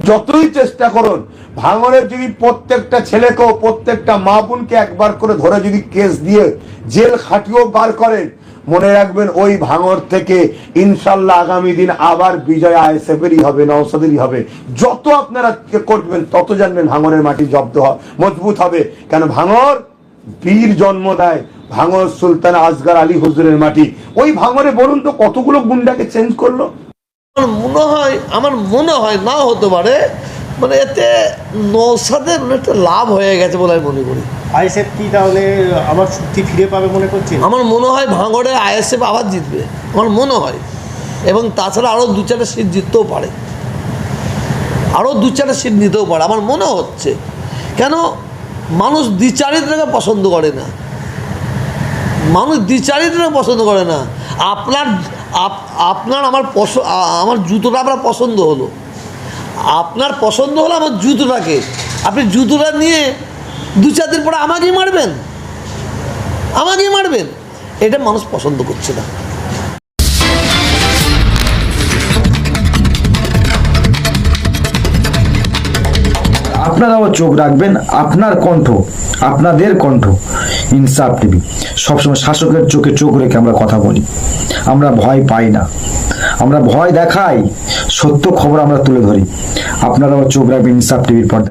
যতই চেষ্টা করুন ভাঙরের যদি প্রত্যেকটা ছেলেকেও, প্রত্যেকটা মা বোনকে একবার করে ধরে যদি কেস দিয়ে জেল খাটিয়েও বার করেন, মনে রাখবেন ওই ভাঙর থেকে ইনশাল্লাহ আগামী দিন আবার বিজয় আইএসএফেরই হবে নওসাদেরই হবে। যত আপনারা করবেন, তত জানবেন ভাঙরের মাটি জব্দ মজবুত হবে। কেন ভাঙর বীর জন্ম দেয়, ভাঙর সুলতান আসগার আলী হুজুরের মাটি। ওই ভাঙরে বলুন তো কতগুলো গুন্ডাকে চেঞ্জ করল? আমার মনে হয় আমার মনে হয় না হতে পারে মানে এতে নৌসাদের একটা লাভ হয়ে গেছে বলে আমি মনে করি। আইএসএফ কি তাহলে আবার শক্তি ফিরে পাবে মনে করছি আমার মনে হয় ভাঙড়ে আইএসএফ আবার জিতবে আমার মনে হয়। এবং তাছাড়া আরও দু চারটা সিট জিততেও পারে। আরও দু চারটা সিট নিতেও পারে আমার মনে হচ্ছে। কেন? মানুষ দ্বিচারিত্রকে পছন্দ করে না। মানুষ দ্বিচারিত্রকে পছন্দ করে না। আপনার আপ- আপনার আমার পছ আমার জুতোটা আপনার পছন্দ হলো। আপনার পছন্দ হলো আমার জুতোটাকে। আপনি জুতোটা নিয়ে দু চার দিন পরে আমাকেই মারবেন। আমাকেই মারবেন। এটা মানুষ পছন্দ করছে না। আপনারাও চোখ রাখবেন আপনার কণ্ঠ, আপনাদের কণ্ঠ ইনসাফ টিভি। সবসময় শাসকের চোখে চোখ রেখে আমরা কথা বলি। আমরা ভয় পাই না। আমরা ভয় দেখাই, সত্য খবর আমরা তুলে ধরি। আপনারাও চোখ রাখবেন ইনসাফ টিভির পর্দা